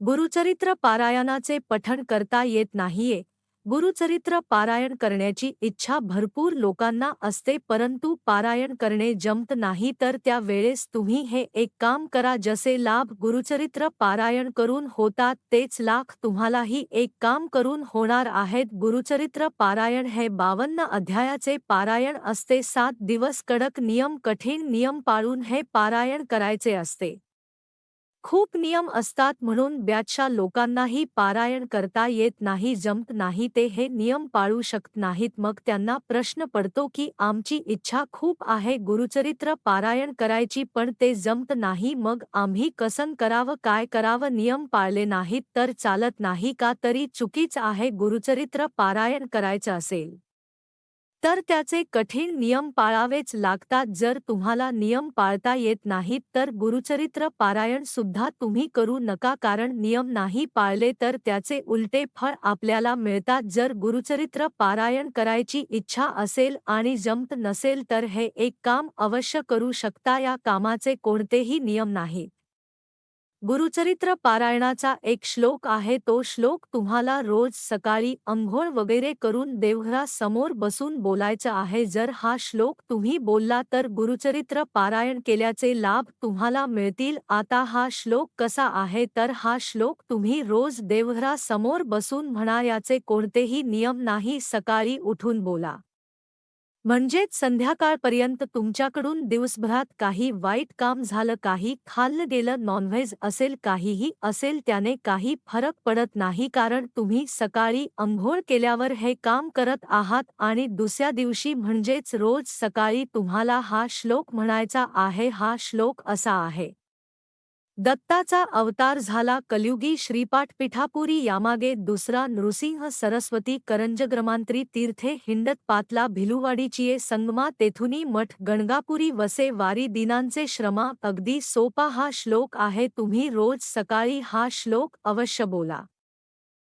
गुरुचरित्र पारायणाचे पठण करता येत नाहीये. गुरुचरित्र पारायण करण्याची इच्छा भरपूर लोकांना असते परंतु पारायण करणे जमत नाही तर त्या वेळेस तुम्ही हे एक काम करा जसे लाभ गुरुचरित्र पारायण करून होतात तेच लाख तुम्हालाही एक काम करून होणार आहेत. गुरुचरित्र पारायण हे बावन्न अध्यायाचे पारायण असते सात दिवस कडक नियम कठीण नियम पाळून हे पारायण करायचे असते. खूप नियम असतात म्हणून ब्याचशा लोकांनाही पारायण करता येत नाही जमत नाही ते हे नियम पाळू शकत नाहीत. मग त्यांना प्रश्न पडतो की आमची इच्छा खूप आहे गुरुचरित्र पारायण करायची पण ते जमत नाही मग आम्ही कसन करावं काय करावं नियम पाळले नाहीत तर चालत नाही का तरी चुकीच आहे गुरुचरित्र पारायण करायचं असेल. तर त्याचे कठीण नियम पाळावेच लागतात. जर तुम्हाला नियम पाळता येत नाहीत तर गुरुचरित्र पारायण सुद्धा तुम्ही करू नका. कारण नियम नाही पाळले तर त्याचे उलटे फळ आपल्याला मिळतात. जर गुरुचरित्र पारायण करायची इच्छा असेल आणि जमत नसेल तर हे एक काम अवश्य करू शकता. या कामाचे कोणतेही नियम नाहीत गुरुचरित्र पारायणाचा एक श्लोक आहे. तो श्लोक तुम्हाला रोज सकाळी अंघोळ वगैरे करून देवघरासमोर बसून बोलायचा आहे. जर हा श्लोक तुम्ही बोलला तर गुरुचरित्र पारायण केल्याचे लाभ तुम्हाला मिळतील. आता हा श्लोक कसा आहे? तर हा श्लोक तुम्ही रोज देवघरासमोर बसून म्हणायाचे कोणतेही नियम नाही. सकाळी उठून बोला. म्हणजेच संध्याकाळपर्यंत तुमच्याकडून दिवसभरात काही वाईट काम झालं काही खाल्लं गेलं नॉनव्हेज असेल काहीही असेल त्याने काही फरक पडत नाही कारण तुम्ही सकाळी अंघोळ केल्यावर हे काम करत आहात आणि दुसऱ्या दिवशी म्हणजेच रोज सकाळी तुम्हाला हा श्लोक म्हणायचा आहे हा श्लोक असा आहे. दत्ताचा अवतार झाला कलयुगी श्रीपाठ पिठापुरी यामागे दुसरा नृसिंह सरस्वती करंजग्रमांत्री तीर्थे हिंडत पातला भिलुवाडीचिये संगमा तेथुनी मठ गणगापुरी वसे वारी दिनांचे श्रमा अगदी सोपा हा श्लोक आहे तुम्ही रोज सकाळी हा श्लोक अवश्य बोला.